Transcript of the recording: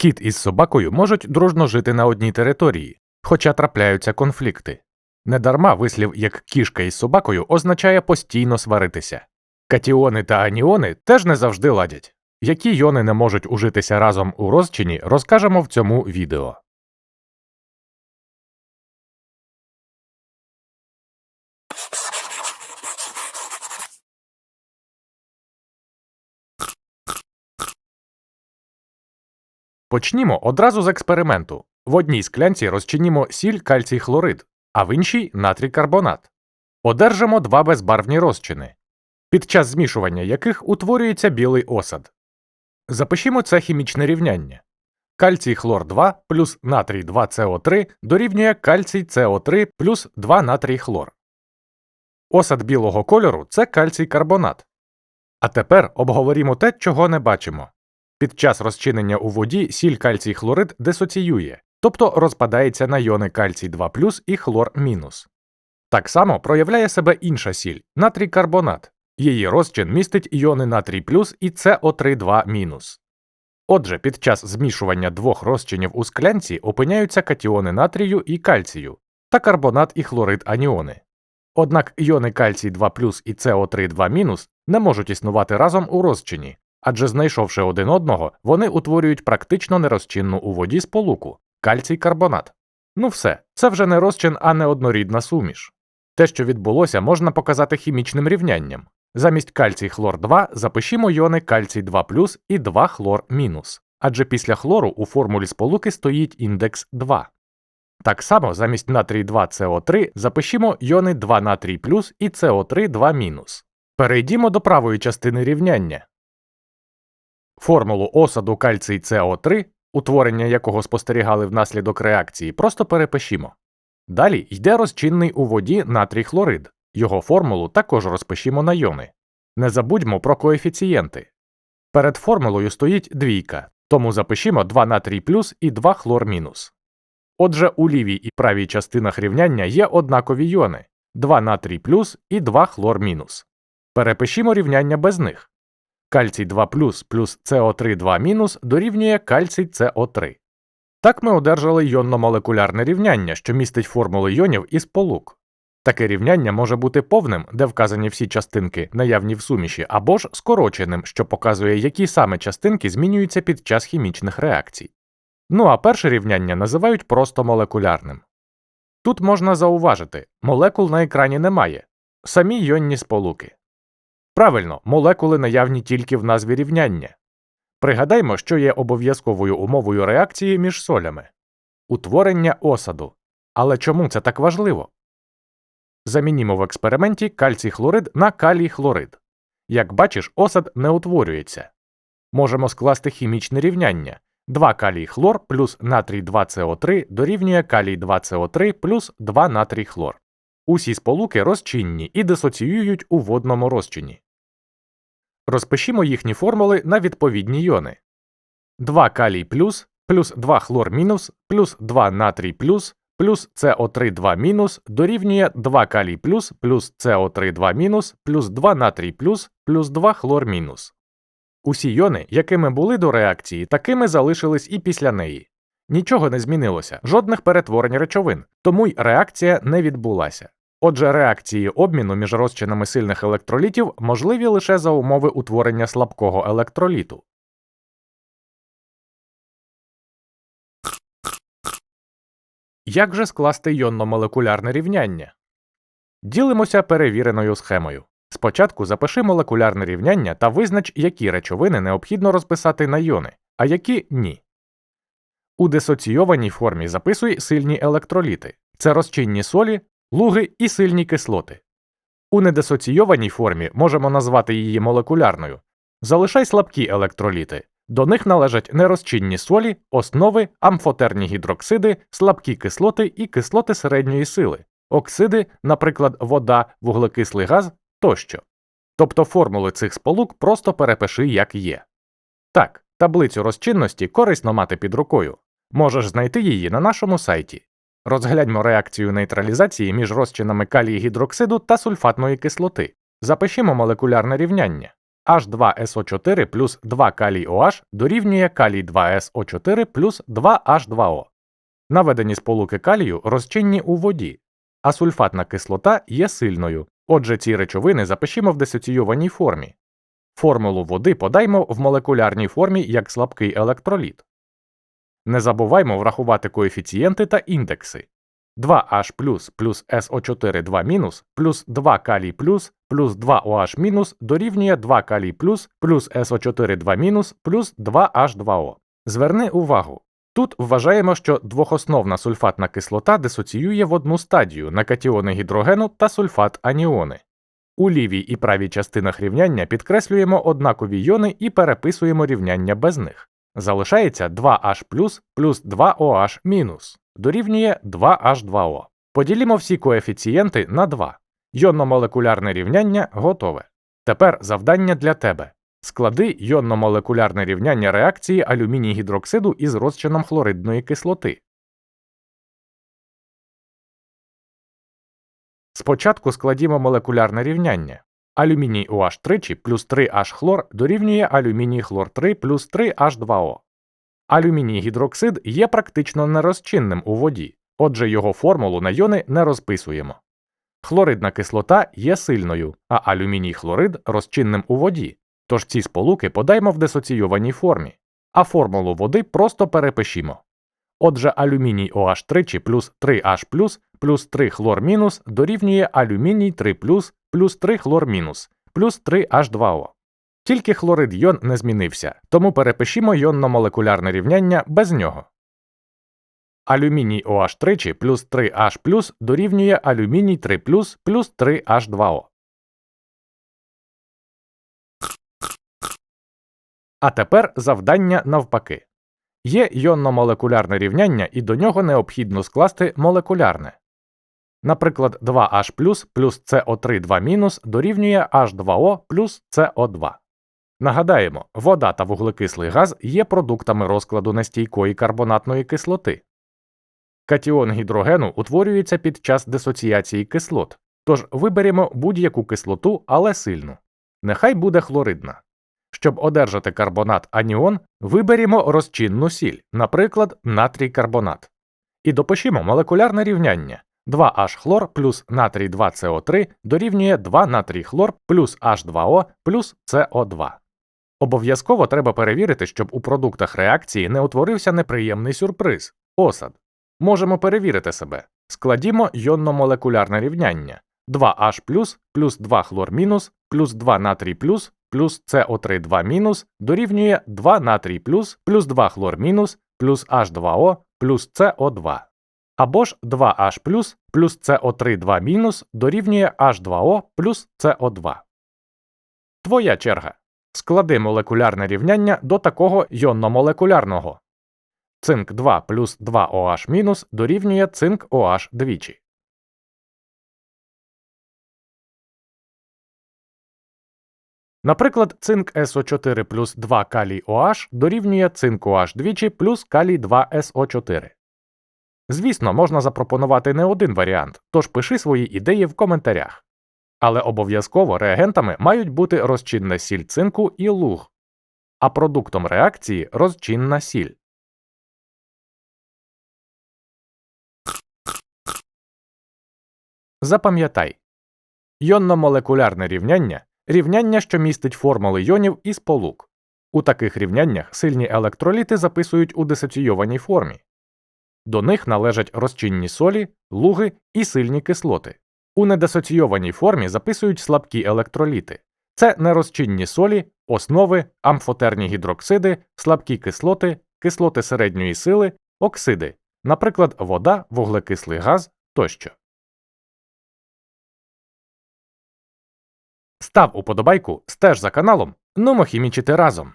Кіт із собакою можуть дружно жити на одній території, хоча трапляються конфлікти. Недарма вислів як кішка із собакою означає постійно сваритися. Катіони та аніони теж не завжди ладять. Які йони не можуть ужитися разом у розчині, розкажемо в цьому відео. Почнімо одразу з експерименту. В одній склянці розчинімо сіль кальцій хлорид, а в іншій натрій карбонат. Одержимо два безбарвні розчини, під час змішування яких утворюється білий осад. Запишімо це хімічне рівняння. Кальцій хлор 2 плюс натрій 2СО3 дорівнює кальцій СО3 плюс 2 натрій хлор. Осад білого кольору це кальцій карбонат. А тепер обговорімо те, чого не бачимо. Під час розчинення у воді сіль кальцій хлорид дисоціює, тобто розпадається на йони кальцій 2 і хлор мінус. Так само проявляє себе інша сіль натрій карбонат. Її розчин містить іони натрій плюс і СО3 мінус. Отже, під час змішування двох розчинів у склянці опиняються катіони натрію і кальцію та карбонат і хлорид аніони. Однак іони кальцій 2 і СО3 не можуть існувати разом у розчині, адже знайшовши один одного, вони утворюють практично нерозчинну у воді сполуку кальцій карбонат. Ну все, це вже не розчин, а не однорідна суміш. Те, що відбулося, можна показати хімічним рівнянням. Замість кальцій хлор 2 запишімо йони кальцій 2 і 2 хлор мінус, адже після хлору у формулі сполуки стоїть індекс 2. Так само замість натрій 2 СО3 запишімо йони 2 натрій плюс і СО3 2 мінус. Перейдімо до правої частини рівняння. Формулу осаду кальцій СО3, утворення якого спостерігали внаслідок реакції, просто перепишімо. Далі йде розчинний у воді натрій хлорид. Його формулу також розпишімо на йони. Не забудьмо про коефіцієнти. Перед формулою стоїть двійка, тому запишімо 2 натрій плюс і 2 хлор мінус. Отже, у лівій і правій частинах рівняння є однакові йони 2 натрій плюс і 2 хлор мінус. Перепишімо рівняння без них. Кальцій 2 плюс плюс СО3 2 мінус дорівнює кальцій СО3. Так ми одержали йонно-молекулярне рівняння, що містить формули йонів і сполук. Таке рівняння може бути повним, де вказані всі частинки, наявні в суміші, або ж скороченим, що показує, які саме частинки змінюються під час хімічних реакцій. Ну а перше рівняння називають просто молекулярним. Тут можна зауважити, молекул на екрані немає, самі йонні сполуки. Правильно, молекули наявні тільки в назві рівняння. Пригадаймо, що є обов'язковою умовою реакції між солями утворення осаду. Але чому це так важливо? Замінімо в експерименті кальцій хлорид на калій хлорид. Як бачиш, осад не утворюється. Можемо скласти хімічне рівняння 2 калій хлор плюс натрій 2 СО3 дорівнює калій 2 СО3 плюс 2 натрій хлор. Усі сполуки розчинні і дисоціюють у водному розчині. Розпишімо їхні формули на відповідні йони 2 калій плюс плюс 2 хлор мінус плюс 2 натрій плюс плюс СО3 2 мінус дорівнює 2 калій плюс плюс СО3 2 мінус плюс 2 натрій плюс плюс 2 хлор мінус. Усі йони, якими були до реакції, такими залишились і після неї. Нічого не змінилося, жодних перетворень речовин, тому й реакція не відбулася. Отже, реакції обміну між розчинами сильних електролітів можливі лише за умови утворення слабкого електроліту. Як же скласти йонно-молекулярне рівняння? Ділимося перевіреною схемою. Спочатку запиши молекулярне рівняння та визнач, які речовини необхідно розписати на йони, а які ні. У дисоційованій формі записуй сильні електроліти це розчинні солі, луги і сильні кислоти. У недисоційованій формі можемо назвати її молекулярною. Залишай слабкі електроліти. До них належать нерозчинні солі, основи, амфотерні гідроксиди, слабкі кислоти і кислоти середньої сили, оксиди, наприклад, вода, вуглекислий газ тощо. Тобто формули цих сполук просто перепиши як є. Так, таблицю розчинності корисно мати під рукою. Можеш знайти її на нашому сайті. Розгляньмо реакцію нейтралізації між розчинами калії гідроксиду та сульфатної кислоти. Запишімо молекулярне рівняння. H2SO4 плюс 2 калій OH дорівнює калій 2SO4 плюс 2H2O. Наведені сполуки калію розчинні у воді, а сульфатна кислота є сильною. Отже, ці речовини запишімо в дисоційованій формі. Формулу води подаймо в молекулярній формі як слабкий електроліт. Не забуваймо врахувати коефіцієнти та індекси. 2H плюс плюс SO4 2 мінус плюс 2 калій плюс плюс 2OH мінус дорівнює 2 калій плюс плюс SO4 2 мінус плюс 2H2O. Зверни увагу. Тут вважаємо, що двохосновна сульфатна кислота дисоціює в одну стадію на катіони гідрогену та сульфат аніони. У лівій і правій частинах рівняння підкреслюємо однакові йони і переписуємо рівняння без них. Залишається 2H плюс 2OH мінус дорівнює 2H2O. Поділімо всі коефіцієнти на 2. Йонно-молекулярне рівняння готове. Тепер завдання для тебе. Склади йонно-молекулярне рівняння реакції алюміній гідроксиду із розчином хлоридної кислоти. Спочатку складімо молекулярне рівняння. Алюміній OH тричі плюс 3H хлор дорівнює алюміній хлор 3 плюс 3H2O. Алюміній гідроксид є практично нерозчинним у воді, отже його формулу на йони не розписуємо. Хлоридна кислота є сильною, а алюміній хлорид розчинним у воді, тож ці сполуки подаймо в дисоційованій формі, а формулу води просто перепишімо. Отже, алюміній OH тричі плюс 3H плюс плюс 3 хлор мінус дорівнює алюміній 3 плюс плюс 3 хлор мінус плюс 3H2O. Тільки хлорид йон не змінився, тому перепишімо йонно-молекулярне рівняння без нього. Алюміній OH тричі плюс 3H плюс дорівнює алюміній 3 плюс плюс 3H2O. А тепер завдання навпаки. Є йонно-молекулярне рівняння, і до нього необхідно скласти молекулярне. Наприклад, 2H плюс CO3 2 мінус дорівнює H2O плюс CO2. Нагадаємо, вода та вуглекислий газ є продуктами розкладу нестійкої карбонатної кислоти. Катіон гідрогену утворюється під час дисоціації кислот, тож виберемо будь-яку кислоту, але сильну. Нехай буде хлоридна. Щоб одержати карбонат аніон, виберімо розчинну сіль, наприклад, натрій карбонат. І допишімо молекулярне рівняння 2H хлор плюс натрій 2СО3 дорівнює 2 натрій хлор плюс H2O плюс СО2. Обов'язково треба перевірити, щоб у продуктах реакції не утворився неприємний сюрприз осад. Можемо перевірити себе. Складімо йонно-молекулярне рівняння 2H плюс плюс 2 хлор мінус плюс 2 натрій плюс плюс СО3 2 мінус дорівнює 2 натрій плюс плюс 2 хлор мінус плюс H2O плюс СО2. Або ж 2H плюс плюс СО3 2 мінус дорівнює H2O плюс СО2. Твоя черга. Склади молекулярне рівняння до такого йонно-молекулярного. Цинк 2 плюс 2OH мінус дорівнює цинк OH двічі. Наприклад, цинк СО4 плюс 2 калій OH дорівнює цинк OH двічі плюс калій 2 СО4. Звісно, можна запропонувати не один варіант, тож пиши свої ідеї в коментарях. Але обов'язково реагентами мають бути розчинна сіль цинку і луг, а продуктом реакції розчинна сіль. Запам'ятай йонно-молекулярне рівняння рівняння, що містить формули йонів і сполук. У таких рівняннях сильні електроліти записують у дисоційованій формі. До них належать розчинні солі, луги і сильні кислоти. У недисоційованій формі записують слабкі електроліти. Це нерозчинні солі, основи, амфотерні гідроксиди, слабкі кислоти, кислоти середньої сили, оксиди, наприклад, вода, вуглекислий газ тощо. Став уподобайку, стеж за каналом, нумо хімічити разом.